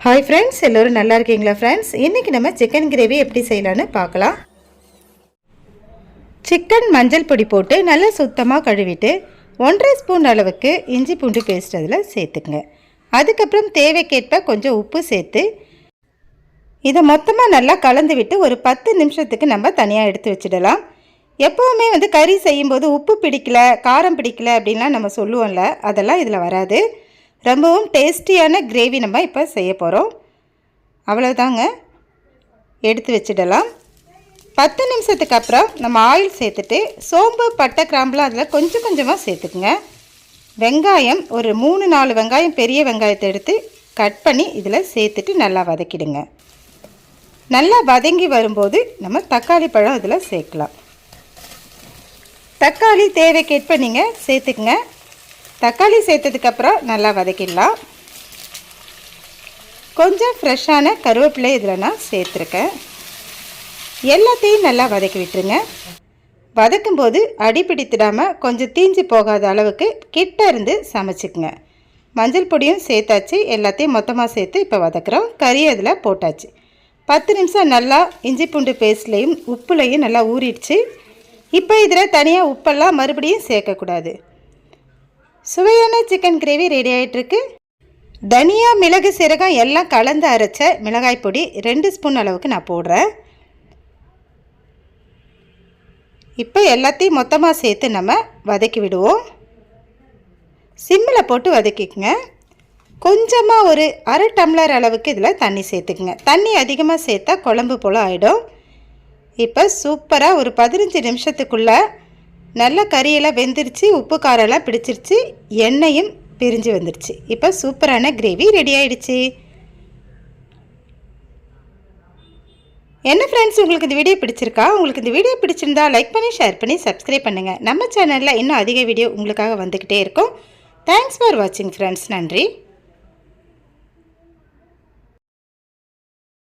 Hi friends எல்லோரும் நல்லா இருக்கீங்களா ஃப்ரெண்ட்ஸ் இன்றைக்கி நம்ம சிக்கன் கிரேவி எப்படி செய்யலான்னு பார்க்கலாம். சிக்கன் மஞ்சள் பொடி போட்டு நல்லா சுத்தமாக கழுவிட்டு ஒன்றரை ஸ்பூன் அளவுக்கு இஞ்சி பூண்டு பேஸ்ட் அதில் சேர்த்துக்குங்க. அதுக்கப்புறம் தேவைக்கேற்ப கொஞ்சம் உப்பு சேர்த்து இதை மொத்தமாக நல்லா கலந்து விட்டு ஒரு பத்து நிமிஷத்துக்கு நம்ம தனியாக எடுத்து வச்சிடலாம். எப்போவுமே வந்து கறி செய்யும்போது உப்பு பிடிக்கல காரம் பிடிக்கல அப்படின்லாம் நம்ம சொல்லுவோம்ல அதெல்லாம் இதில் வராது. ரொம்பவும் டேஸ்டியான கிரேவி நம்ம இப்போ செய்ய போகிறோம் அவ்வளோதாங்க எடுத்து வச்சிடலாம். பத்து நிமிஷத்துக்கு அப்புறம் நம்ம ஆயில் சேர்த்துட்டு சோம்பு பட்டை கிராம்புலாம் அதில் கொஞ்சம் கொஞ்சமாக சேர்த்துக்குங்க. வெங்காயம் ஒரு மூணு நாலு வெங்காயம் பெரிய வெங்காயத்தை எடுத்து கட் பண்ணி இதில் சேர்த்துட்டு நல்லா வதக்கிடுங்க. நல்லா வதங்கி வரும்போது நம்ம தக்காளி பழம் இதில் சேர்க்கலாம். தக்காளி தேவைக்கேற்ப நீங்கள் சேர்த்துக்குங்க. தக்காளி சேர்த்ததுக்கப்புறம் நல்லா வதக்கிடலாம். கொஞ்சம் ஃப்ரெஷ்ஷான கருவேப்பிலை இதில் நான் சேர்த்துருக்கேன். எல்லாத்தையும் நல்லா வதக்கி விட்டுருங்க. வதக்கும்போது அடி பிடித்திடாமல் கொஞ்சம் தீஞ்சு போகாத அளவுக்கு கிட்ட இருந்து சமைச்சிக்குங்க. மஞ்சள் பொடியும் சேர்த்தாச்சு. எல்லாத்தையும் மொத்தமாக சேர்த்து இப்போ வதக்குறோம். கறி அதில் போட்டாச்சு. பத்து நிமிஷம் நல்லா இஞ்சி பூண்டு பேஸ்ட்லேயும் உப்புலையும் நல்லா ஊறிடுச்சு. இப்போ இதில் தனியாக உப்பெல்லாம் மறுபடியும் சேர்க்கக்கூடாது. சுவையான சிக்கன் கிரேவி ரெடி ஆகிட்டுருக்கு தனியா மிளகு சீரகம் எல்லாம் கலந்து அரைச்ச மிளகாய் பொடி ரெண்டு ஸ்பூன் அளவுக்கு நான் போடுறேன். இப்போ எல்லாத்தையும் மொத்தமாக சேர்த்து நம்ம வதக்கி விடுவோம். சிம்மில் போட்டு வதக்கிக்குங்க. கொஞ்சமாக ஒரு அரை டம்ளர் அளவுக்கு இதில் தண்ணி சேர்த்துக்குங்க. தண்ணி அதிகமாக சேர்த்தா குழம்பு போல் ஆகிடும் இப்போ சூப்பராக ஒரு பதினஞ்சு நிமிஷத்துக்குள்ளே நல்ல கறியெல்லாம் வெந்துருச்சு உப்பு காரெல்லாம் பிடிச்சிருச்சு எண்ணெயும் பிரிஞ்சு வந்துருச்சு. இப்போ சூப்பரான கிரேவி ரெடி ஆயிடுச்சு. என்ன ஃப்ரெண்ட்ஸ் உங்களுக்கு இந்த வீடியோ பிடிச்சிருக்கா? உங்களுக்கு இந்த வீடியோ பிடிச்சிருந்தா லைக் பண்ணி ஷேர் பண்ணி சப்ஸ்கிரைப் பண்ணுங்கள் நம்ம சேனலில் இன்னும் அதிக வீடியோ உங்களுக்காக வந்துக்கிட்டே இருக்கும். தேங்க்ஸ் ஃபார் வாட்சிங் ஃப்ரெண்ட்ஸ் நன்றி.